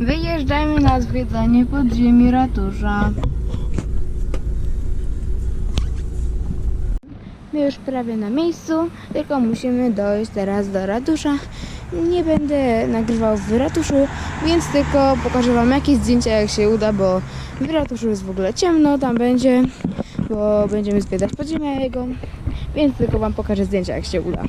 Wyjeżdżajmy na zwiedzanie podziemi ratusza. My już prawie na miejscu, tylko musimy dojść teraz do ratusza. Nie będę nagrywał w ratuszu, więc tylko pokażę Wam jakieś zdjęcia, jak się uda, bo w ratuszu jest w ogóle ciemno, tam będzie, bo będziemy zwiedzać podziemia jego, więc tylko Wam pokażę zdjęcia, jak się uda.